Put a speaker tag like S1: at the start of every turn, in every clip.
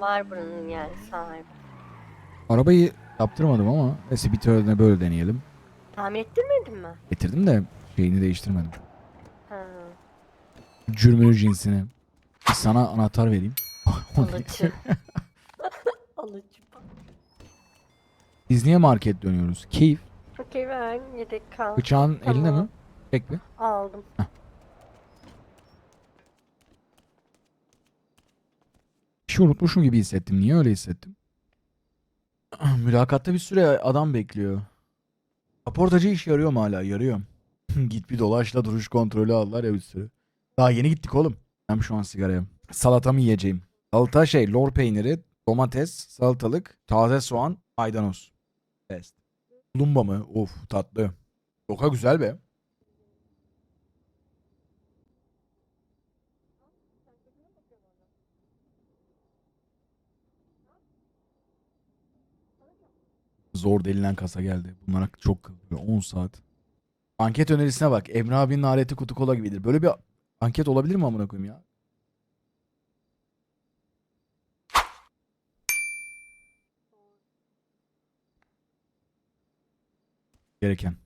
S1: Var buranın yani sahibi.
S2: Arabayı yaptırmadım ama törene böyle deneyelim.
S1: Tamir ettirmedin mi?
S2: Getirdim de şeyini değiştirmedim.
S1: Ha.
S2: Cürmünü cinsini. Sana anahtar vereyim. O ne?
S1: Alıcı. Alıcı.
S2: Biz niye market dönüyoruz? Keyif.
S1: Okey ver yedek kal.
S2: Bıçağın elinde
S1: Tamam.
S2: mi? Çek bir.
S1: Aldım.
S2: Bir şey unutmuşum gibi hissettim. Niye öyle hissettim? Mülakatta bir süre adam bekliyor. Raportacı iş yarıyor mu hala? Yarıyor. Git bir dolaşla duruş kontrolü aldılar ya bir sürü. Daha yeni gittik oğlum. Ben şu an sigaraya. Salatamı yiyeceğim. Salata şey lor peyniri, domates, salatalık, taze soğan, maydanoz. Best. Lumba mı? Of tatlı. Çok güzel be. Zor delilen kasa geldi. Bunlara çok kılıyor. 10 saat. Anket önerisine bak. Emre abinin aleti kutu kola gibidir. Böyle bir anket olabilir mi amına koyayım ya? Gereken.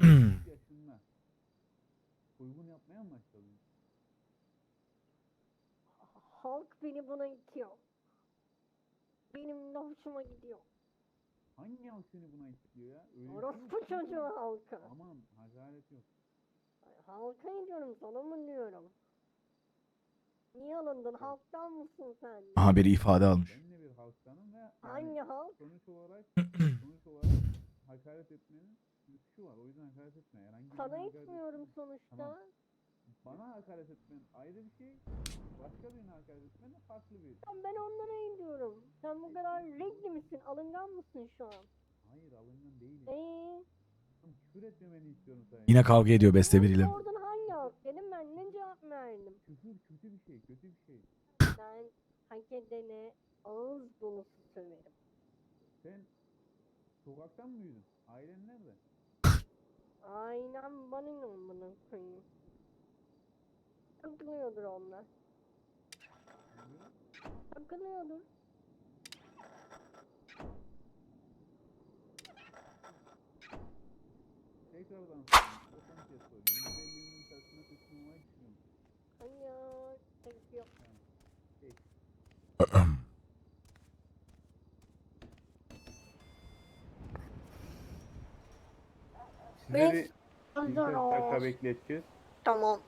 S3: Uygun yapmaya mı başladın?
S1: Halk beni buna itiyor. Benim de hoşuma gidiyor.
S3: Hangi halk seni buna istiyor ya? Öyle şey
S1: Orospu
S3: yok.
S1: çocuğu halka.
S3: Aman hakaret yok.
S1: Halka ediyorum sana mı diyorum? Niye alındın? Halktan mısın sen?
S2: Aha biri ifade almış.
S3: Ben de bir halktanım ve yani
S1: Hangi halk?
S3: sonuç olarak sonuç olarak hakaret etmenin lüksü var. O yüzden hakaret etme. Herhangi birine
S1: Sana
S3: hakaret
S1: etmiyorum
S3: etme.
S1: sonuçta.
S3: Tamam. Bana hakaret etmen ayrı bir şey. Başka birine hakaret etmen de farklı bir.
S1: Tamam ben onlara ediyorum. Sen bu kadar renkli misin? Alıngan mısın şu an?
S3: Hayır alından değilim.
S1: Eee?
S3: Küfür etmemeni istiyorum sana.
S2: Yine kavga ediyor beste biriyle.
S1: Oradan hangi halk dedim ben ne cevap verdim?
S3: Küfür kötü bir şey, kötü bir şey.
S1: Ben hak edene ağız dolusu söverim.
S3: Sen sokaktan mı büyüdün? Ailen nerede?
S1: Aynen bana ne bunu koyayım. Takılıyordur onlar. Takılıyordur.
S3: Tekrardan sorayım. O son kez sorayım. %50'nin karşısına teslim olmayı düşünüyor musun?
S1: Hayır. Tek yok.
S3: Peki. Sizleri birkaç dakika bekleteceğiz.
S1: Tamam.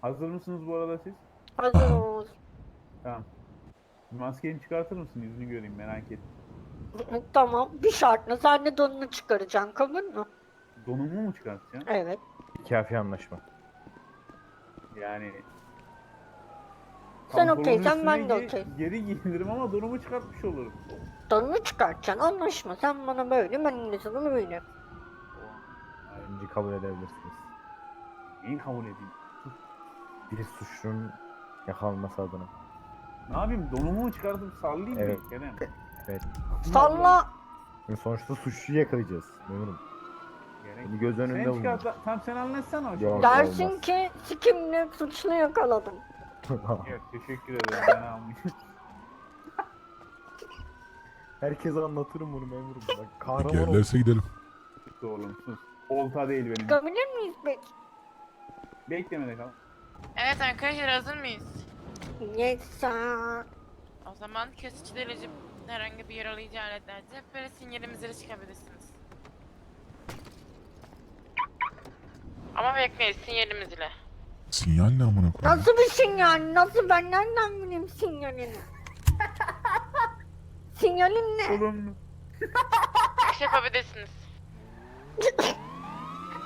S3: Hazır mısınız bu arada siz?
S1: Hazır ol.
S3: Tamam. Maskeni çıkartır mısın? Yüzünü göreyim merak ettim.
S1: tamam. Bir şartla sen de donunu çıkaracaksın. Kabul mü?
S3: Donumu mu çıkartacaksın?
S1: Evet.
S4: Kafi anlaşma.
S3: Yani...
S1: Sen
S3: pantolonun
S1: okeysen ben
S3: üstüne
S1: de
S3: gi-
S1: okey.
S3: Geri giyinirim ama donumu çıkartmış olurum.
S1: Donunu çıkartacaksın. Anlaşma. Sen bana böyle ben de sana böyle.
S4: Önce kabul edebilirsiniz.
S3: Neyi kabul edeyim?
S4: Bir suçlunun yakalanması adına.
S3: Ne yapayım? Donumu mu çıkartıp sallayayım
S4: Evet.
S3: mı? Kerem?
S4: Evet.
S1: Salla.
S4: Sonuçta suçluyu yakalayacağız. Memurum.
S3: Gerek
S4: Bunu göz önünde
S3: Sen
S4: bulundur.
S3: çıkart, tam sen anlatsana o
S4: Yok.
S1: Dersin
S4: olmaz.
S1: ki sikimle suçlu yakaladım.
S3: Evet, teşekkür ederim. Ben almayayım.
S4: Herkese anlatırım bunu memurum. Bak kahraman ol.
S2: Gelirse gidelim.
S3: Sus. Olta değil benim.
S1: Çıkabilir miyiz peki?
S3: Beklemede kal.
S5: Evet arkadaşlar hazır mıyız?
S1: Yes sir.
S5: O zaman kesici delici herhangi bir yaralayıcı aletlerce böyle sinyalimizle çıkabilirsiniz. Ama bekleyin sinyalimiz ile.
S2: Sinyal ne amına koyayım?
S1: Nasıl bir sinyal? Nasıl ben nereden bileyim sinyalini? Sinyalin ne?
S3: Oğlum.
S5: İş yapabilirsiniz.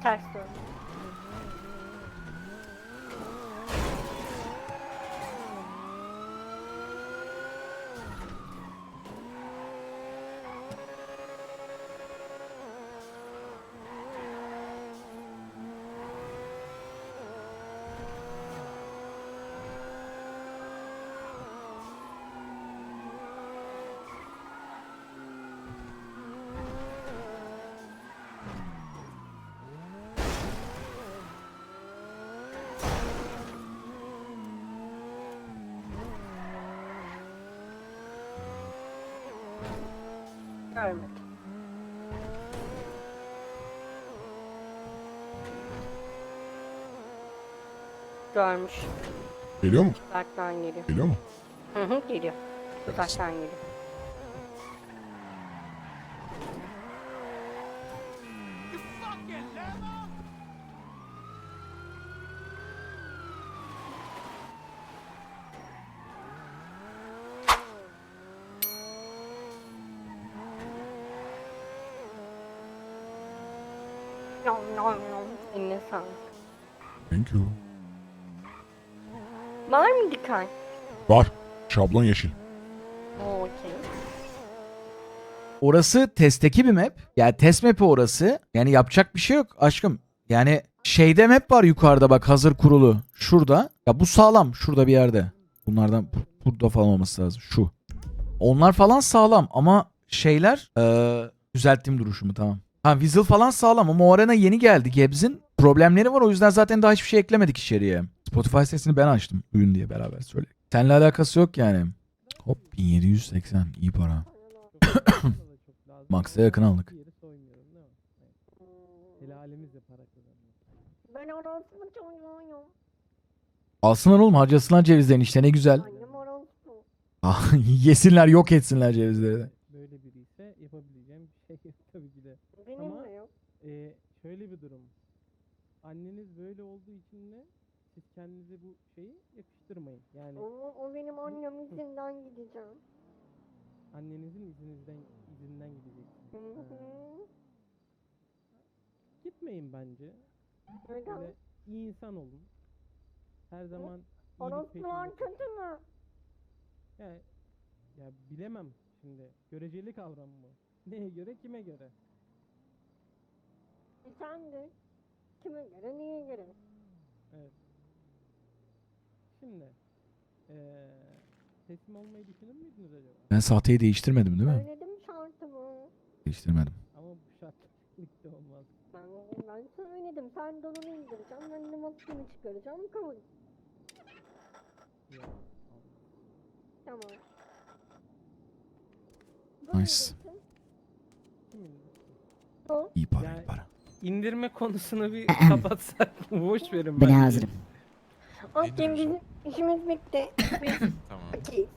S1: Ters dön. Görmedim. Görmüş.
S6: Geliyor mu?
S1: Uzaktan geliyor.
S6: Geliyor mu?
S1: Hı hı geliyor. Uzaktan geliyor. Nom nom nom. Eline sağlık.
S6: Thank you.
S1: Var mı dikkat?
S6: Var. Şablon yeşil.
S1: Okey.
S2: Orası testteki bir map. Yani test map'i orası. Yani yapacak bir şey yok aşkım. Yani şeyde map var yukarıda bak hazır kurulu. Şurada. Ya bu sağlam. Şurada bir yerde. Bunlardan bu- burada falan olması lazım. Şu. Onlar falan sağlam ama şeyler eee düzelttiğim duruşumu tamam. Ha Weasel falan sağlam ama o arena yeni geldi. Gebz'in problemleri var o yüzden zaten daha hiçbir şey eklemedik içeriye. Spotify sesini ben açtım. Duyun diye beraber söyle. Seninle alakası yok yani. Hop 1780 iyi para. Max'a yakın aldık.
S1: Ben.
S2: Alsınlar oğlum harcasınlar cevizlerini işte ne güzel.
S1: Annem
S2: Yesinler yok etsinler cevizleri.
S7: Böyle biri ise yapabileceğim bir şey tabii ki de.
S1: Benim
S7: Ama-
S1: de yok.
S7: Ee, şöyle bir durum. Anneniz böyle olduğu için de siz kendinize bu şeyi yakıştırmayın. Yani
S1: O, o benim annem izinden gideceğim.
S7: annenizin izinizden izinden
S1: Hı
S7: gideceksiniz.
S1: hı.
S7: Gitmeyin bence.
S1: Neden?
S7: Böyle iyi insan olun. Her zaman iyilik
S1: Orospular
S7: peşinde.
S1: kötü mü?
S7: Ya, ya bilemem şimdi. Göreceli kavram bu. Neye göre kime göre?
S1: De. Kime göre niye göre?
S7: Evet. Şimdi eee teslim olmayı düşünür müydünüz acaba?
S2: Ben sahteyi değiştirmedim değil mi?
S1: Söyledim şartımı.
S2: Değiştirmedim.
S7: Ama bu şartlıkta olmaz.
S1: Ben, ben söyledim. Sen donunu indireceksin. Ben de maskemi çıkaracağım. Kabul.
S7: Ya,
S1: Tamam.
S2: Nice.
S7: Kimin?
S1: O.
S2: İyi para
S7: Yani-
S2: iyi para.
S7: İndirme konusunu bir kapatsak? Boş verin
S8: Ben
S7: bence.
S8: hazırım.
S1: Okey bizim işimiz bitti. Biz
S9: Tamam.
S1: okeyiz.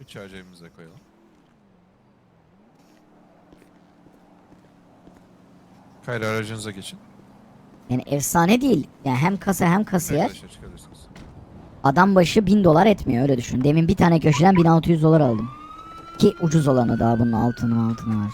S9: Bıçağı cebimize koyalım. Kayra aracınıza geçin.
S8: Yani efsane değil. Yani hem kasa hem kasiyer.
S9: Arkadaşlar çıkabilirsiniz.
S8: Adam başı 1000 dolar etmiyor öyle düşün. Demin bir tane köşeden 1600 dolar aldım. Ki ucuz olanı daha bunun altını altını var.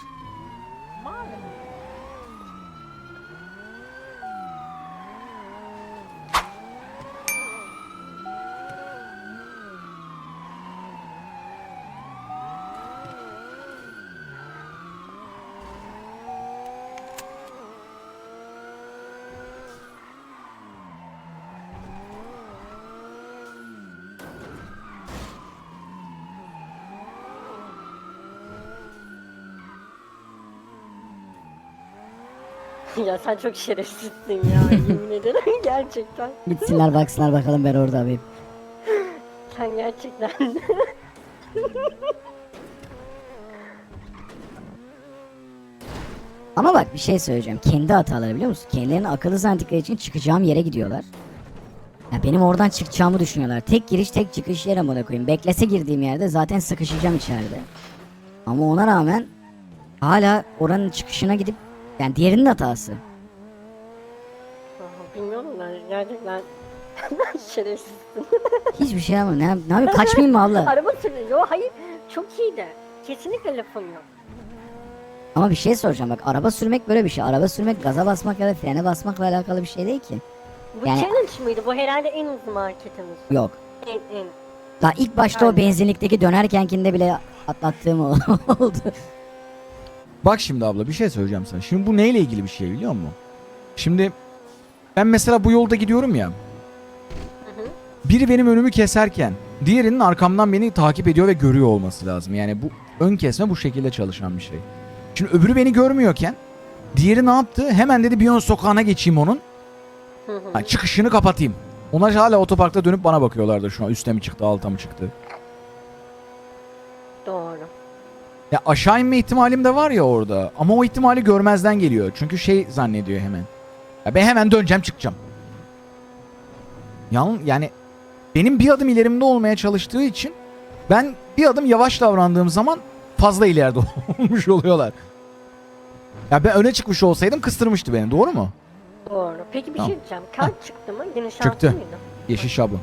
S1: ya sen çok şerefsizsin ya yemin ederim gerçekten.
S8: Gitsinler baksınlar bakalım ben orada mıyım.
S1: Sen gerçekten.
S8: Ama bak bir şey söyleyeceğim. Kendi hataları biliyor musun? Kendilerini akıllı zannettikleri için çıkacağım yere gidiyorlar. Ya benim oradan çıkacağımı düşünüyorlar. Tek giriş tek çıkış yer amına koyayım. Beklese girdiğim yerde zaten sıkışacağım içeride. Ama ona rağmen hala oranın çıkışına gidip yani diğerinin hatası.
S1: Bilmiyorum ben gerçekten şerefsizsin.
S8: Hiçbir şey ama ne, ne yapayım kaçmayayım mı abla?
S1: Araba sürüyor. Hayır çok iyiydi. Kesinlikle lafım yok.
S8: Ama bir şey soracağım bak araba sürmek böyle bir şey. Araba sürmek gaza basmak ya da frene basmakla alakalı bir şey değil ki.
S1: Bu
S8: Yani-
S1: challenge mıydı? Bu herhalde en uzun marketimiz.
S8: Yok.
S1: En en.
S8: Daha ilk başta o benzinlikteki dönerkenkinde bile atlattığım oldu.
S2: Bak şimdi abla bir şey söyleyeceğim sana. Şimdi bu neyle ilgili bir şey biliyor musun? Şimdi ben mesela bu yolda gidiyorum ya.
S1: Hı hı.
S2: Biri benim önümü keserken diğerinin arkamdan beni takip ediyor ve görüyor olması lazım. Yani bu ön kesme bu şekilde çalışan bir şey. Şimdi öbürü beni görmüyorken diğeri ne yaptı? Hemen dedi bir ön sokağına geçeyim onun.
S1: Hı hı.
S2: Ha, çıkışını kapatayım. Onlar hala otoparkta dönüp bana bakıyorlardı şu an. Üste mi çıktı, alta mı çıktı?
S1: Doğru.
S2: Ya aşağı inme ihtimalim de var ya orada. Ama o ihtimali görmezden geliyor. Çünkü şey zannediyor hemen. Ya ben hemen döneceğim çıkacağım. Yan, yani benim bir adım ilerimde olmaya çalıştığı için ben bir adım yavaş davrandığım zaman fazla ileride olmuş oluyorlar. Ya ben öne çıkmış olsaydım kıstırmıştı beni doğru mu?
S1: Doğru. Peki bir
S2: Tamam.
S1: şey diyeceğim. Kart çıktı mı? Yine şanslı
S2: Çıktı.
S1: mıydı?
S2: Yeşil şablon.